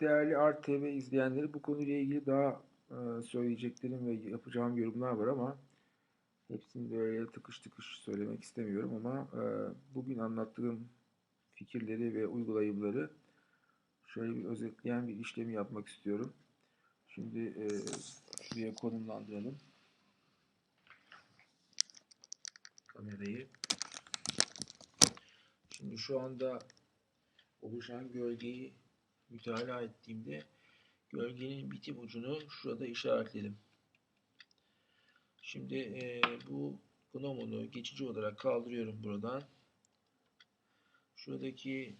Değerli Art TV izleyenleri bu konuyla ilgili daha e, söyleyeceklerim ve yapacağım yorumlar var ama hepsini böyle tıkış tıkış söylemek istemiyorum ama e, bugün anlattığım fikirleri ve uygulayımları şöyle bir özetleyen bir işlemi yapmak istiyorum. Şimdi e, şuraya konumlandıralım kamerayı. Şimdi şu anda oluşan gölgeyi mütalaa ettiğimde gölgenin bitim ucunu şurada işaretledim. Şimdi e, bu gnomonu geçici olarak kaldırıyorum buradan. Şuradaki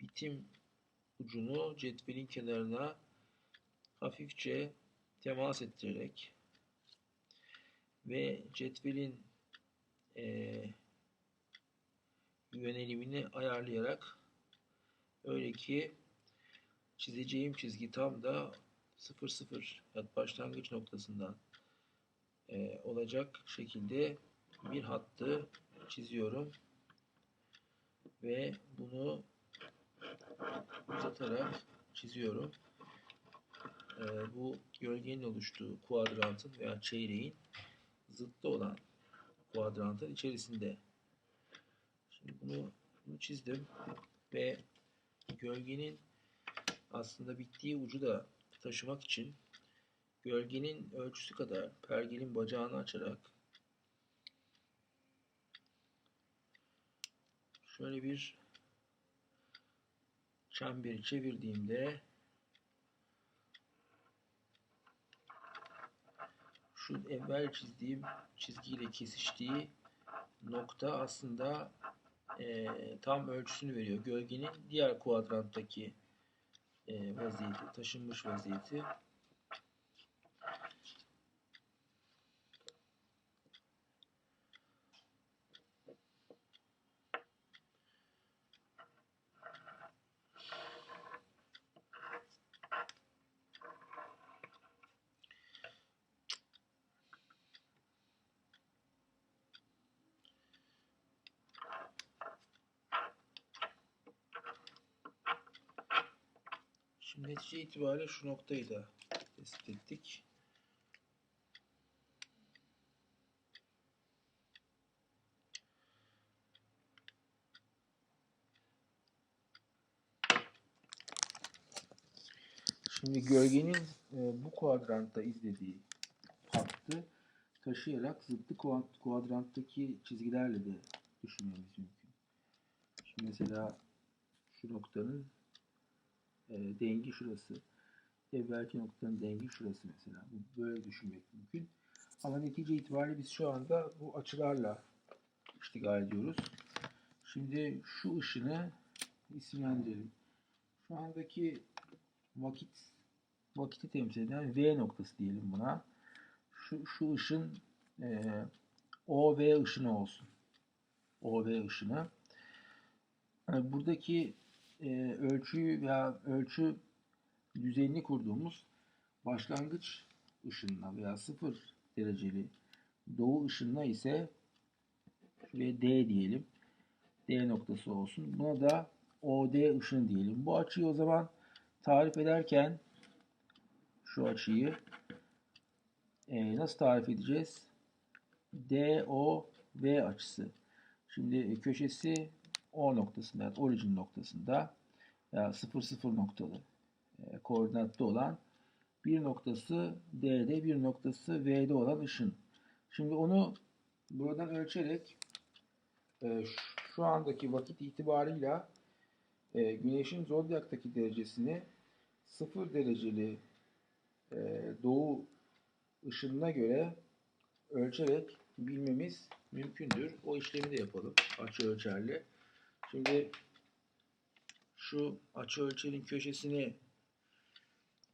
bitim ucunu cetvelin kenarına hafifçe temas ettirerek ve cetvelin e, yönelimini ayarlayarak öyle ki çizeceğim çizgi tam da 0-0 yani başlangıç noktasından e, olacak şekilde bir hattı çiziyorum ve bunu uzatarak çiziyorum. E, bu gölgenin oluştuğu kuadrantın veya çeyreğin zıttı olan kuadrantın içerisinde. Şimdi bunu, bunu çizdim ve gölgenin aslında bittiği ucu da taşımak için gölgenin ölçüsü kadar pergelin bacağını açarak şöyle bir çemberi çevirdiğimde şu evvel çizdiğim çizgiyle kesiştiği nokta aslında e, tam ölçüsünü veriyor. Gölgenin diğer kuadranttaki e, vaziyeti, taşınmış vaziyeti. Netice itibariyle şu noktayı da tespit ettik. Şimdi gölgenin e, bu kuadrantta izlediği hattı taşıyarak zıttı kuadranttaki çizgilerle de düşünmemiz mümkün. Şimdi mesela şu noktanın e, dengi şurası. Evvelki noktanın dengi şurası mesela. Böyle düşünmek mümkün. Ama netice itibariyle biz şu anda bu açılarla iştigal ediyoruz. Şimdi şu ışını isimlendirelim. Şu andaki vakit vakiti temsil eden V noktası diyelim buna. Şu, şu ışın e, OV ışını olsun. OV ışını. Yani buradaki e, ölçüyü veya ölçü düzenini kurduğumuz başlangıç ışınına veya sıfır dereceli doğu ışınına ise şuraya D diyelim. D noktası olsun. Buna da OD ışın diyelim. Bu açıyı o zaman tarif ederken şu açıyı e, nasıl tarif edeceğiz? DOV açısı. Şimdi köşesi o noktasında, yani origin noktasında veya 0 0 noktalı e, koordinatta olan bir noktası D'de, bir noktası V'de olan ışın. Şimdi onu buradan ölçerek e, şu andaki vakit itibarıyla e, Güneş'in zodyaktaki derecesini 0 dereceli e, doğu ışınına göre ölçerek bilmemiz mümkündür. O işlemi de yapalım açı ölçerli. Şimdi şu açı ölçerin köşesini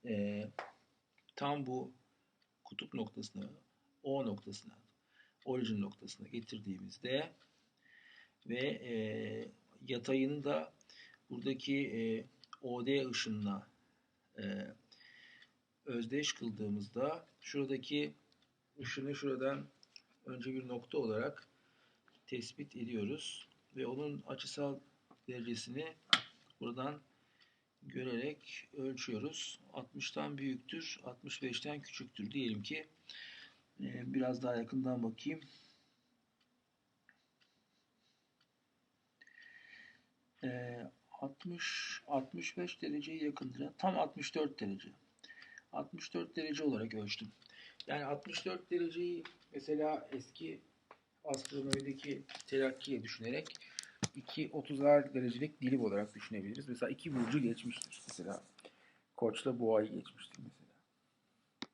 e, tam bu kutup noktasına, O noktasına, origin noktasına getirdiğimizde ve e, yatayını da buradaki e, OD ışınına e, özdeş kıldığımızda şuradaki ışını şuradan önce bir nokta olarak tespit ediyoruz ve onun açısal derecesini buradan görerek ölçüyoruz. 60'tan büyüktür, 65'ten küçüktür. Diyelim ki e, biraz daha yakından bakayım. E, 60 65 dereceye yakındır. Tam 64 derece. 64 derece olarak ölçtüm. Yani 64 dereceyi mesela eski astronomideki telakkiye düşünerek 2 30'ar derecelik dilim olarak düşünebiliriz. Mesela iki burcu geçmiştir. Mesela Koç'la Boğa'yı geçmiştir mesela.